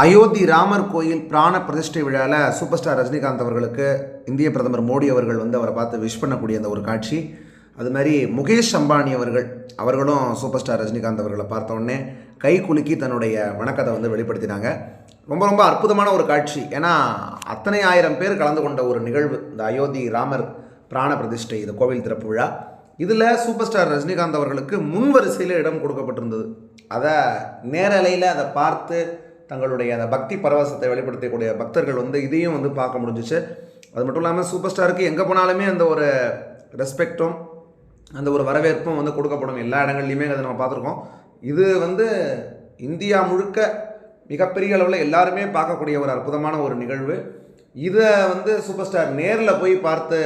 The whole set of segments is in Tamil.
அயோத்தி ராமர் கோயில் பிராண பிரதிஷ்டை விழாவில் சூப்பர் ஸ்டார் ரஜினிகாந்த் அவர்களுக்கு இந்திய பிரதமர் மோடி அவர்கள் வந்து அவரை பார்த்து விஷ் பண்ணக்கூடிய அந்த ஒரு காட்சி. அது மாதிரி முகேஷ் அம்பானி அவர்கள் அவர்களும் சூப்பர் ஸ்டார் ரஜினிகாந்த் அவர்களை பார்த்த கை குலுக்கி தன்னுடைய வணக்கத்தை வந்து வெளிப்படுத்தினாங்க. ரொம்ப ரொம்ப அற்புதமான ஒரு காட்சி. ஏன்னா அத்தனை ஆயிரம் பேர் கலந்து கொண்ட ஒரு நிகழ்வு இந்த அயோத்தி ராமர் பிராண பிரதிஷ்டை இந்த கோவில் திறப்பு விழா. இதில் சூப்பர் ஸ்டார் ரஜினிகாந்த் அவர்களுக்கு முன் வரிசையில் இடம் கொடுக்கப்பட்டிருந்தது. அதை நேரலையில் அதை பார்த்து தங்களுடைய அந்த பக்தி பரவசத்தை வெளிப்படுத்தக்கூடிய பக்தர்கள் வந்து இதையும் வந்து பார்க்க முடிஞ்சிச்சு. அது மட்டும் இல்லாமல் சூப்பர் ஸ்டாருக்கு எங்கே போனாலுமே அந்த ஒரு ரெஸ்பெக்டும் அந்த ஒரு வரவேற்பும் வந்து கொடுக்கப்படும். எல்லா இடங்கள்லையுமே அதை நம்ம பார்த்துருக்கோம். இது வந்து இந்தியா முழுக்க மிகப்பெரிய அளவில் எல்லாருமே பார்க்கக்கூடிய ஒரு அற்புதமான ஒரு நிகழ்வு. இதை வந்து சூப்பர் ஸ்டார் நேரில் போய் பார்த்து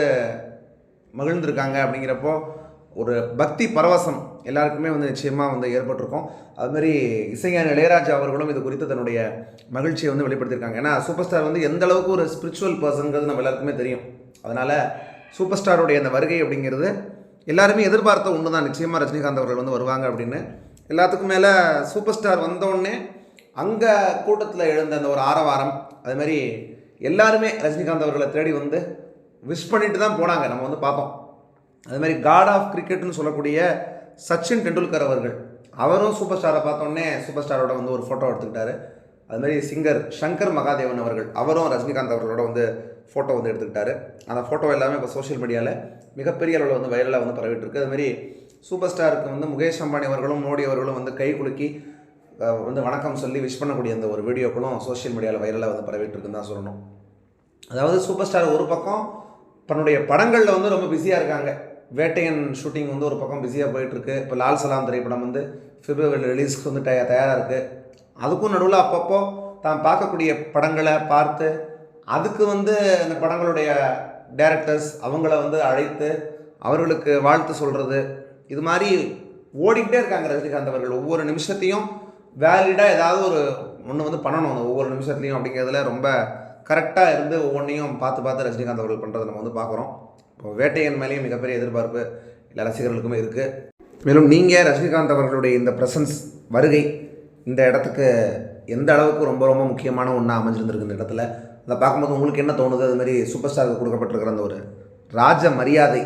மகிழ்ந்திருக்காங்க அப்படிங்கிறப்போ ஒரு பக்தி பரவசம் எல்லாருக்குமே வந்து நிச்சயமாக வந்து ஏற்பட்டிருக்கும். அதுமாரி இசைஞான இளையராஜா அவர்களும் இது குறித்து தன்னுடைய மகிழ்ச்சியை வந்து வெளிப்படுத்தியிருக்காங்க. ஏன்னா சூப்பர் ஸ்டார் வந்து எந்த அளவுக்கு ஒரு ஸ்பிரிச்சுவல் பர்சன்கிறது நம்ம எல்லாருக்குமே தெரியும். அதனால் சூப்பர் ஸ்டாருடைய அந்த வருகை அப்படிங்கிறது எல்லாருமே எதிர்பார்த்த ஒன்று தான் நிச்சயமாக ரஜினிகாந்த் அவர்கள் வந்து வருவாங்க அப்படின்னு. எல்லாத்துக்கும் மேலே சூப்பர் ஸ்டார் வந்தோடனே அங்கே கூட்டத்தில் எழுந்த அந்த ஒரு ஆரவாரம் அது மாதிரி எல்லாருமே ரஜினிகாந்த் அவர்களை தேடி வந்து விஷ் பண்ணிட்டு தான் போனாங்க. நம்ம வந்து பார்த்தோம் அது மாதிரி காட் ஆஃப் கிரிக்கெட்னு சொல்லக்கூடிய சச்சின் டெண்டுல்கர் அவர்கள். அவரும் சூப்பர் ஸ்டாரை பார்த்தோன்னே சூப்பர் ஸ்டாரோட வந்து ஒரு ஃபோட்டோ எடுத்துக்கிட்டாரு. அது மாதிரி சிங்கர் சங்கர் மகாதேவன் அவர்கள் அவரும் ரஜினிகாந்த் அவர்களோட வந்து ஃபோட்டோ வந்து எடுத்துக்கிட்டாரு. அந்த ஃபோட்டோ எல்லாமே இப்போ சோஷியல் மீடியாவில் மிகப்பெரிய அளவில் வந்து வைரலாக வந்து பரவிட்டு இருக்கு. அது மாதிரி சூப்பர் ஸ்டாருக்கு வந்து முகேஷ் அம்பானி அவர்களும் மோடி அவர்களும் வந்து கை குலுக்கி வந்து வணக்கம் சொல்லி விஷ் பண்ணக்கூடிய அந்த ஒரு வீடியோக்களும் சோஷியல் மீடியாவில் வைரலாக வந்து பரவிட்டு இருக்குன்னு தான் சொல்லணும். அதாவது சூப்பர் ஸ்டார் ஒரு பக்கம் தன்னுடைய படங்களில் வந்து ரொம்ப பிஸியாக இருக்காங்க. வேட்டையன் ஷூட்டிங் வந்து ஒரு பக்கம் பிஸியாக போயிட்டுருக்கு. இப்போ லால் சலாம் திரைப்படம் வந்து பிப்ரவரியில் ரிலீஸ்க்கு வந்து டய தயாராக இருக்குது அதுக்கும் நடுவில் அப்பப்போ தான் பார்க்கக்கூடிய படங்களை பார்த்து அதுக்கு வந்து அந்த படங்களுடைய டேரக்டர்ஸ் அவங்கள வந்து அழைத்து அவர்களுக்கு வாழ்த்து சொல்கிறது இது மாதிரி ஓடிக்கிட்டே இருக்காங்க ரஜினிகாந்த் அவர்கள். ஒவ்வொரு நிமிஷத்தையும் வேலிடாக ஏதாவது ஒரு ஒன்று வந்து பண்ணணும். அந்த ஒவ்வொரு நிமிஷத்துலையும் அப்படிங்கிறதுல ரொம்ப கரெக்டாக இருந்து ஒவ்வொன்றையும் பார்த்து பார்த்து ரஜினிகாந்த் அவர்கள் பண்ணுறதை நம்ம வந்து பார்க்குறோம். இப்போ வேட்டையன் மேலேயும் மிகப்பெரிய எதிர்பார்ப்பு எல்லா ரசிகர்களுக்குமே இருக்குது மேலும் நீங்கள் ரஜினிகாந்த் அவர்களுடைய இந்த ப்ரெசன்ஸ் வருகை இந்த இடத்துக்கு எந்த அளவுக்கு ரொம்ப ரொம்ப முக்கியமான ஒன்றா அமைஞ்சிருந்திருக்கு இந்த இடத்துல? அதை பார்க்கும்போது உங்களுக்கு என்ன தோணுது? அது மாதிரி சூப்பர் ஸ்டாருக்கு கொடுக்கப்பட்டிருக்கிற அந்த ஒரு ராஜ மரியாதை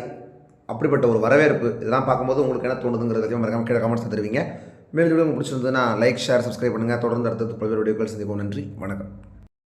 அப்படிப்பட்ட ஒரு வரவேற்பு இதெல்லாம் பார்க்கும்போது உங்களுக்கு என்ன தோணுதுங்கிறதையும் மறக்காம கீழே கமெண்ட்ஸ் தருவீங்க. மேலும் உங்களுக்கு பிடிச்சிருந்ததுன்னா லைக் ஷேர் சப்ஸ்கிரைப் பண்ணுங்கள் தொடர்ந்து அடுத்தது பல்வேறு வீடியோக்கள் சந்திப்போம். நன்றி. வணக்கம்.